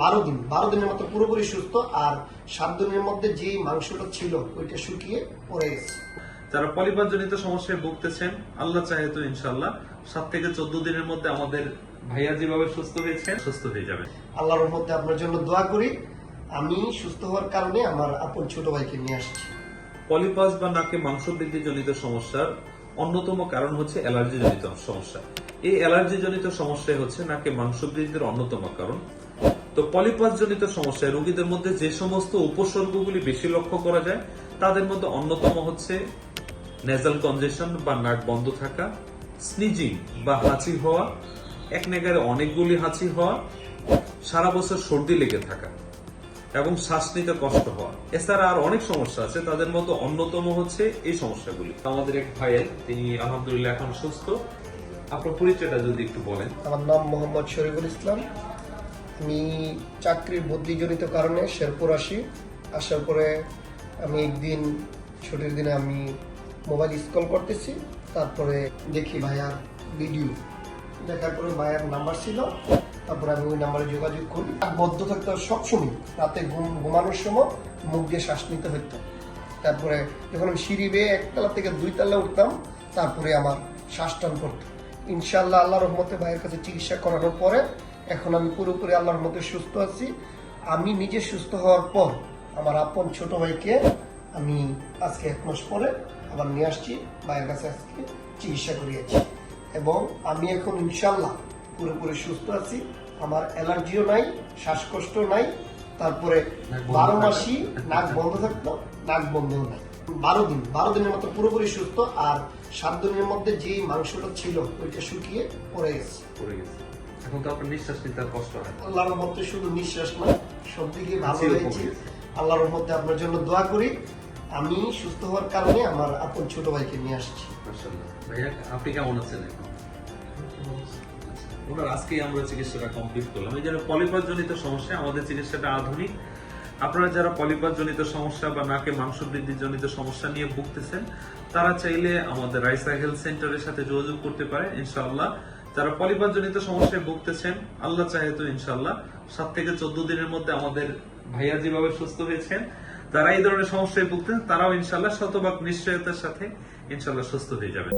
বারো দিন। বারো দিনের মতো পুরোপুরি সুস্থ আর সাত দিনের মধ্যে যে মাংসটা ছিল ওইটা শুকিয়ে পড়ে গেছে। যারা পলিপাস জনিত সমস্যায় ভুগতেছেন আল্লাহ চাহে তো ইনশাল্লাহ সাত থেকে চোদ্দ দিনের মধ্যে আমাদের ভাইয়া যেভাবে সুস্থ হয়েছেন সুস্থ হয়ে যাবেন আল্লাহর মধ্যে আপনার জন্য দোয়া করি। আমি সুস্থ হওয়ার কারণে আমার আপন ছোট ভাইকে নিয়ে আসছি। পলিপাস বা নাকে মাংস বৃদ্ধি জনিত সমস্যার অন্যতম কারণ হচ্ছে অ্যালার্জি জনিত সমস্যা। এই অ্যালার্জি জনিত সমস্যাই হচ্ছে নাকে মাংস বৃদ্ধির অন্যতম কারণ। তো পলিপাস জনিত সমস্যায় রোগীদের মধ্যে যে সমস্ত উপসর্গগুলি বেশি লক্ষ্য করা যায়, তাদের মধ্যে অন্যতম হচ্ছে নেজাল কনজেশন বা নাক বন্ধ থাকা স্নিজিং বা হাঁচি হওয়া, এক নাগারে অনেকগুলি হাঁচি হওয়া, সারা বছর সর্দি লেগে থাকা এবং শ্বাস নিতে কষ্ট হওয়া। এছাড়া আর অনেক সমস্যা আছে, তাদের মধ্যে অন্যতম হচ্ছে এই সমস্যাগুলি। আমাদের এক ভাইয়ের, তিনি আলহামদুলিল্লাহ এখন সুস্থ। আপনার পরিচয়টা যদি একটু বলেন। আমার নাম মোহাম্মদ শরীফুল ইসলাম। আমি চাকরির বদলিজনিত কারণে শেরপুর আসি। আসার পরে আমি একদিন ছুটির দিনে আমি মোবাইল স্কল করতেছি, তারপরে দেখি ভাইয়ার ভিডিও। দেখার পরে ভাইয়ার নাম্বার ছিল, তারপরে আমি ওই নাম্বারে যোগাযোগ করি। বদ্ধ থাকতে সবসময়, রাতে ঘুম, ঘুমানোর সময় মুখ দিয়ে শ্বাস নিতে হতো তারপরে যখন আমি সিঁড়ি বেয়ে একতলা থেকে দুই তলা উঠতাম, তারপরে আমার শ্বাস টান করতো ইনশাল্লাহ আল্লাহ রহমতে ভাইয়ের কাছে চিকিৎসা করানোর পরে এখন আমি পুরোপুরি আল্লাহর মধ্যে সুস্থ আছি। আমি নিজে সুস্থ হওয়ার পর আমার আপন ছোট ভাইকে আমি আজকে এক মাস পরে আবার নিয়ে আসছি ভাইয়ের কাছে আজকে চিকিৎসা করিয়েছি। এবং আমি এখন ইনশাল্লাহ পুরোপুরি সুস্থ আছি। আমার অ্যালার্জিও নাই শ্বাসকষ্ট নাই তারপরে বারো। মাসই নাক বন্ধ থাকতো নাক বন্ধও নাই। বারো দিন বারো দিনের মতো পুরোপুরি সুস্থ আর সাত দিনের মধ্যে যে মাংসটা ছিল ওইটা শুকিয়ে পড়ে গেছে। পড়ে গেছে। এখন তো আপনার নিঃশ্বাস নিতে কষ্ট হয় আল্লাহর মধ্যে শুধু নিঃশ্বাস না সব দিকে ভালো হয়েছে আল্লাহর মধ্যে আপনার জন্য দোয়া করি। আমি সুস্থ হওয়ার কারণে আমার আপন ছোট ভাইকে নিয়ে আসছি। ভাইয়া আপনি কেমন আছেন এখন? ওনার আজকেই আমরা চিকিৎসাটা কমপ্লিট করলাম। এই জন্য পলিপাস জনিত সমস্যা আমাদের চিকিৎসাটা আধুনিক। আপনারা যারা পলিপাস জনিত সমস্যা বা নাকে মাংস বৃদ্ধি জনিত সমস্যা নিয়ে ভুগতেছেন, তারা চাইলে আমাদের রাইসা হেলথ সেন্টারের সাথে যোগাযোগ করতে পারে ইনশাআল্লাহ। যারা পলিপাস জনিত সমস্যায় ভুগতেছেন, আল্লাহ চাহে তো ইনশাআল্লাহ সাত থেকে চোদ্দ দিনের মধ্যে আমাদের ভাইয়া যেভাবে সুস্থ হয়েছেন, যারা এই ধরনের সমস্যায় ভুগতেন তারাও ইনশাআল্লাহ শতভাগ নিশ্চয়তার সাথে ইনশাআল্লাহ সুস্থ হয়ে যাবে